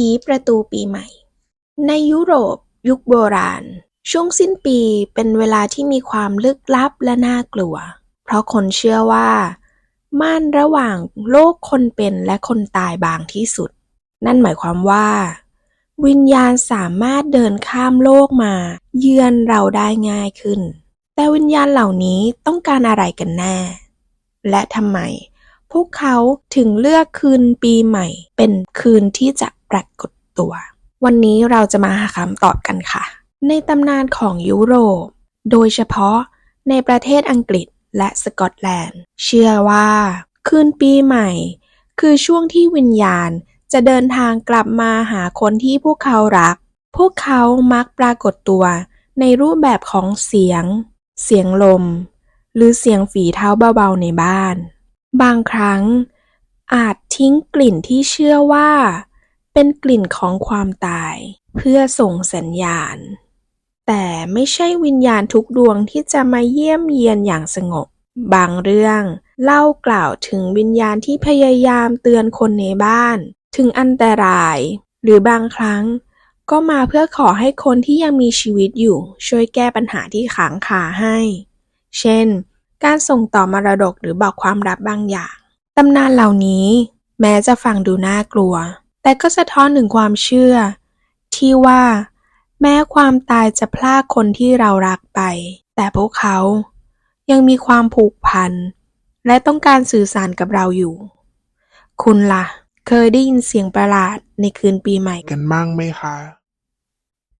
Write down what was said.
ผีประตูปีใหม่ ในยุโรป ยุคโบราณ ช่วงสิ้นปีเป็นเวลาที่มีความลึกลับและน่ากลัว เพราะคนเชื่อว่า ม่านระหว่างโลกคนเป็นและคนตายบางที่สุด นั่นหมายความว่า วิญญาณสามารถเดินข้ามโลกมา เยือนเราได้ง่ายขึ้น แต่วิญญาณเหล่านี้ต้องการอะไรกันแน่ และทำไม วกเขาถึงเลือกคืนปีใหม่ เป็นคืนที่จะปรากฏตัว วันนี้เราจะมาหาคำตอบกันค่ะ ในตำนานของยุโรป โดยเฉพาะในประเทศอังกฤษและสกอตแลนด์ เชื่อว่า คืนปีใหม่ คือช่วงที่วิญญาณจะเดินทางกลับมาหาคนที่พวกเขารัก พวกเขามักปรากฏตัว ในรูปแบบของเสียง เสียงลม หรือเสียงฝีเท้าเบาๆในบ้าน บางครั้งอาจทิ้งกลิ่นที่เชื่อว่า เป็นกลิ่นของความตาย เพื่อส่งสัญญาณ แต่ไม่ใช่วิญญาณทุกดวงที่จะมาเยี่ยมเยียนอย่างสงบ บางเรื่องเล่ากล่าวถึงวิญญาณที่พยายามเตือนคนในบ้าน ถึงอันตราย หรือบางครั้งก็มาเพื่อขอให้คนที่ยังมีชีวิตอยู่ ช่วยแก้ปัญหาที่ค้างคาให้ เช่น การส่งต่อมรดกหรือบอกความลับบางอย่าง ตำนานเหล่านี้ แม้จะฟังดูน่ากลัว แต่ก็สะท้อนถึงความเชื่อ ที่ว่า แม้ความตายจะพลากคนที่เรารักไป แต่พวกเขายังมีความผูกพัน และต้องการสื่อสารกับเราอยู่ คุณล่ะ เคยได้ยินเสียงประหลาดในคืนปีใหม่กันบ้างไหมคะ